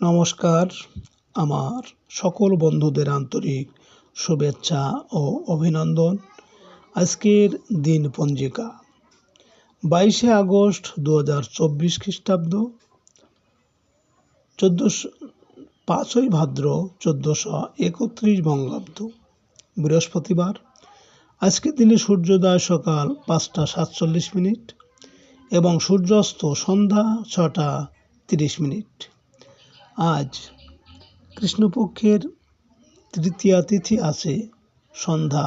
নমস্কার। আমার সকল বন্ধুদের আন্তরিক শুভেচ্ছা ও অভিনন্দন। আজকের দিন পঞ্জিকা, বাইশে আগস্ট দু হাজার চব্বিশ খ্রিস্টাব্দ। চোদ্দোশো, পাঁচই ভাদ্র চোদ্দোশো একত্রিশ বঙ্গাব্দ, বৃহস্পতিবার। আজকের দিনে সূর্যোদয় সকাল পাঁচটা সাতচল্লিশ মিনিট এবং সূর্যাস্ত সন্ধ্যা ছটা তিরিশ মিনিট। আজ কৃষ্ণপক্ষের তৃতীয়া তিথি আছে সন্ধ্যা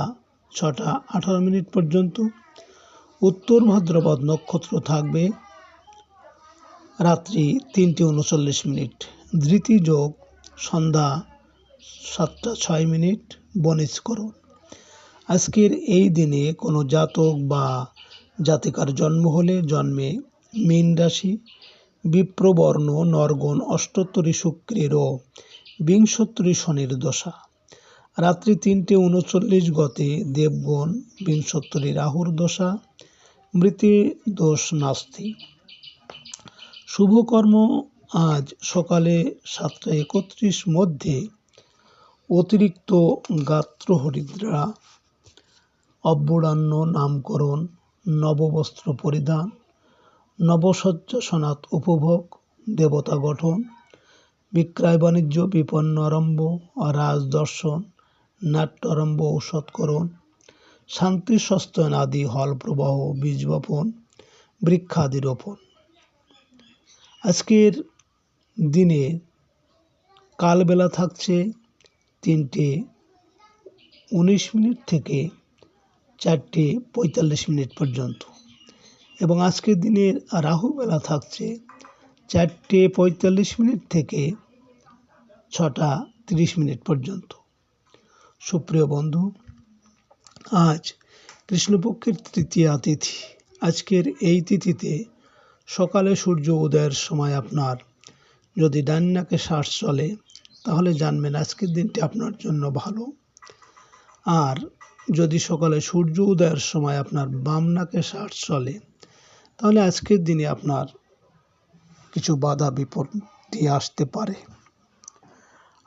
ছটা আঠারো মিনিট পর্যন্ত। উত্তর ভাদ্রপদ নক্ষত্র থাকবে রাত্রি তিনটে উনচল্লিশ মিনিট। ধৃতি যোগ সন্ধ্যা সাতটা ছয় মিনিট বনিজকরণ আজকের এই দিনে কোনো জাতক বা জাতিকার জন্ম হলে জন্মে মীন রাশি বিপ্রবর্ণ নরগণ অষ্টোত্তরী শুক্রের বিংশোত্তরী শনির দশা। রাত্রি তিনটে উনচল্লিশ গতে দেবগণ বিংশোত্তরী রাহুর দশা মৃতে দোষ নাস্তি। শুভকর্ম আজ সকালে সাতটা একত্রিশ মধ্যে অতিরিক্ত গাত্রহরিদ্রা অব্যুরান্ন নামকরণ, নববস্ত্র পরিধান নবসজ্জ সনাত উপভোগ, দেবতা গঠন, বিক্রয় বাণিজ্য, বিপন্ন আরম্ভ রাজদর্শন নাট্য আরম্ভ, ঔষধকরণ, শান্তি, সস্তয়ন আদি হল প্রবাহ, বীজ বপন, বৃক্ষাদি রোপণ। আজকের দিনে কালবেলা থাকছে তিনটে উনিশ মিনিট থেকে চারটে পঁয়তাল্লিশ মিনিট পর্যন্ত। এবং আজকের দিনের রাহু বেলা থাকছে চারটে পঁয়তাল্লিশ মিনিট থেকে ছটা তিরিশ মিনিট পর্যন্ত। সুপ্রিয় বন্ধু, আজ কৃষ্ণপক্ষের তৃতীয়া তিথি। আজকের এই তিথিতে সকালে সূর্য উদয়ের সময় আপনার যদি ডান নাকে শ্বাস চলে, তাহলে জানবেন আজকের দিনটি আপনার জন্য ভালো। আর যদি সকালে সূর্য উদয়ের সময় আপনার বাম নাকে শ্বাস চলে তাহলে আজকের দিনে আপনার কিছু বাধা বিপত্তি আসতে পারে।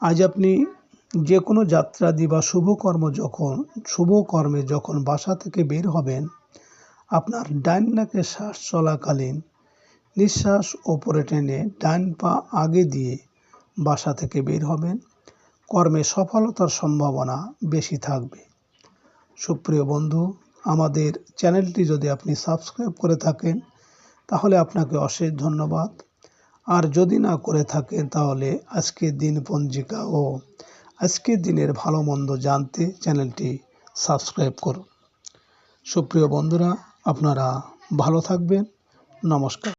আজ আপনি যে কোনো যাত্রাদি বা শুভকর্ম যখন, শুভকর্মে যখন বাসা থেকে বের হবেন, আপনার ডাইন নাকে শ্বাস চলাকালীন নিঃশ্বাস ওপরে টেনে ডান পা আগে দিয়ে বাসা থেকে বের হবেন। কর্মে সফলতার সম্ভাবনা বেশি থাকবে। সুপ্রিয় বন্ধু আমাদের চ্যানেলটি যদি আপনি সাবস্ক্রাইব করে থাকেন, তাহলে আপনাকে অশেষ ধন্যবাদ। আর যদি না করে থাকেন, তাহলে আজকের দিন পঞ্জিকা ও আজকের দিনের ভালো মন্দ জানতে চ্যানেলটি সাবস্ক্রাইব করুন। সুপ্রিয় বন্ধুরা, আপনারা ভালো থাকবেন। নমস্কার।